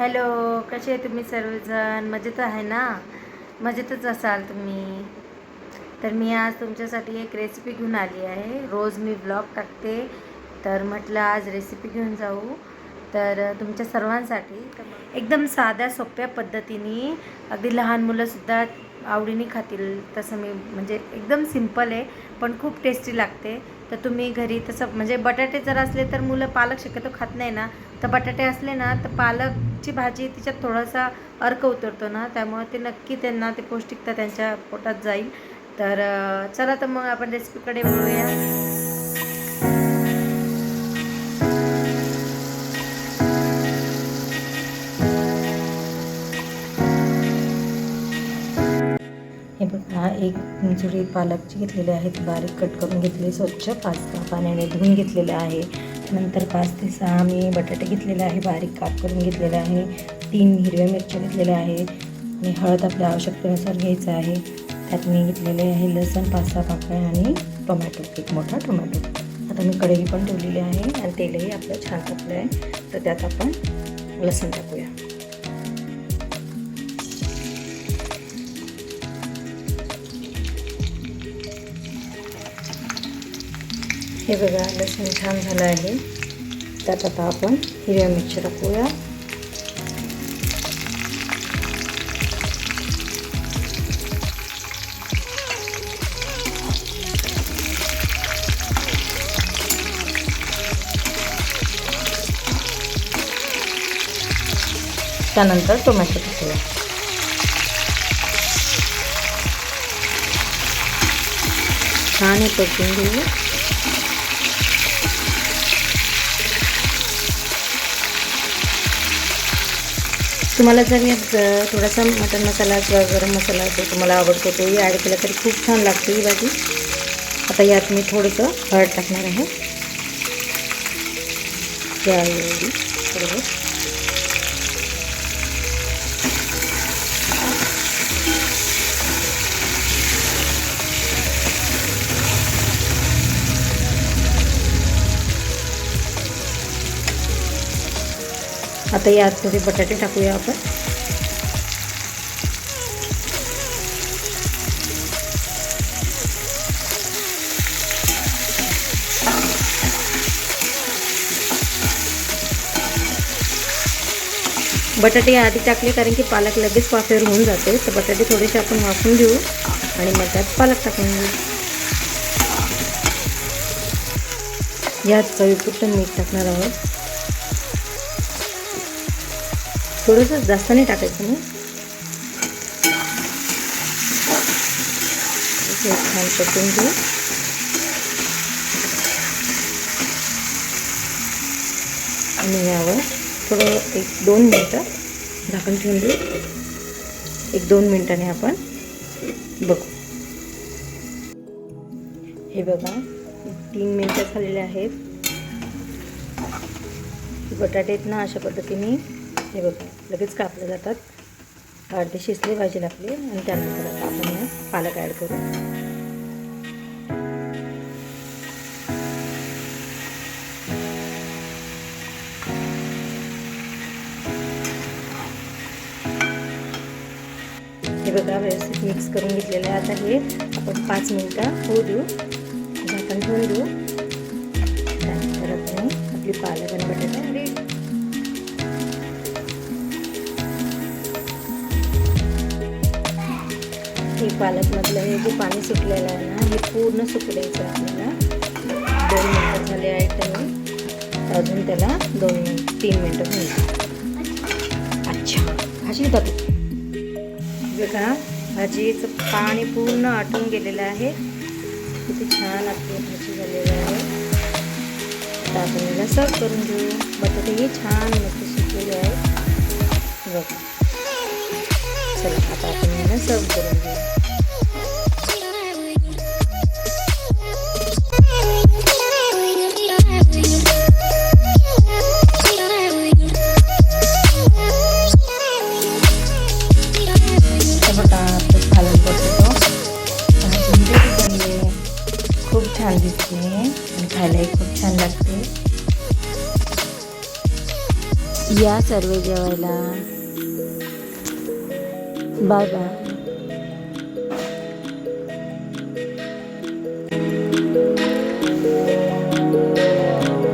Hello कसे आहे तुम्ही सर्वजण? मजेत आहे ना? मजेतच असाल तुम्ही. तर मी आज तुमच्यासाठी एक रेसिपी घेऊन आली आहे. रोज मी ब्लॉग टाकते. तर म्हटलं आज रेसिपी घेऊन जाऊ. तर तुमच्या सर्वांसाठी एकदम साध्या सोप्या पद्धतीने अगदी लहान मुलंसुद्धा आवडीने खातील. तसं मी म्हणजे एकदम सिंपल आहे पण खूप टेस्टी लागते. तर तुम्ही घरी तसं म्हणजे बटाटे जर असले तर मुलं पालक शक्यतो खात नाही ना. तर बटाटे असले ना तर पालक ची भाजी तिच्यात थोडासा अर्क उतरतो ना त्यामुळे ते नक्की त्यांना ते पौष्टिकता त्यांच्या पोटात जाईल. तर चला तर मग आपण रेसिपीकडे वळूया. हे बघा एक जुडी पालकची घेतलेली आहेत बारीक कट करून घेतली स्वच्छ पाच पाण्याने धुवून घेतलेले आहे. नंतर पाच ते सहा मी बटाटे घेतलेले आहे बारीक काप करून घेतलेले आहे तीन हिरव्या मिरच्या घेतलेल्या आहेत आणि हळद आपल्या आवश्यकतेनुसार घ्यायचं आहे. त्यात मी घेतलेले आहे लसण पाच सहा पाकळ्या आणि टोमॅटो एक मोठा टोमॅटो. आता मी कढई पण ठेवलेली आहे आणि तेलही आपलं छान तापलं आहे तर त्यात आपण लसण टाकूया. हे बघा लसूण छान झालं आहे. त्यात आता आपण हिरव्या मिरची टाकूया. त्यानंतर टोमॅटो टाकूया. छान हे परतून घेऊया तुम्हाला जर यात थोडासा मटन मसाला किंवा गरम मसाला जो तुम्हाला आवडतो तोही ॲड केला तरी खूप छान लागते ही भाजी. आता यात मी थोडंसं हळद टाकणार आहे. त्यावेळी बरोबर. आता यात थोडे बटाटे टाकूया आपण. बटाटे आधी टाकले कारण की पालक लगेच वाफेवर होऊन जाते. तर बटाटे थोडेसे आपण वाफून घेऊ आणि मग त्यात पालक टाकून घेऊ. यात चवीपुरतं मीठ टाकणार आहोत. थोडंसं जास्त नाही टाकायचं मी. छान परतून घेऊ. आणि यावर थोडं एक दोन मिनटं झाकण ठेवून देऊ. एक दोन मिनटाने आपण बघू. हे बघा तीन मिनटं झालेले आहेत. बटाटे आहेत ना अशा पद्धतीने. हे बघा. लगेच कापले जातात. अर्धे शिजले भाजी लागली आणि त्यानंतर आता आपण पालक ॲड करू. हे बघा व्यवस्थित मिक्स करून घेतलेलं आहे. आता हे आपण पाच मिनटं होऊ देऊ. झाकण ठेवून देऊ त्यानंतर आपण आपली पालक आणि बटाटा हे पालकमधलं हे जे पाणी सुटलेलं आहे ना हे पूर्ण सुकडायचं आपल्याला. दोन मिनटं झाले आहेत त्याने. अजून त्याला दोन मिनिट तीन मिनटं होईल अच्छा भाजी होता तू बघा भाजीचं पाणी पूर्ण आटून गेलेलं आहे. किती छान आपली भाजी झालेली आहे. आता आपण याला सर्व करून घेऊ. बटाटेही छान मोठे सुकलेली आहे. बघा. चला आता आपण याला सर्व करून खूप छान दिसते आणि खायलाही खूप छान लागते या सर्व जेवायला Bye bye.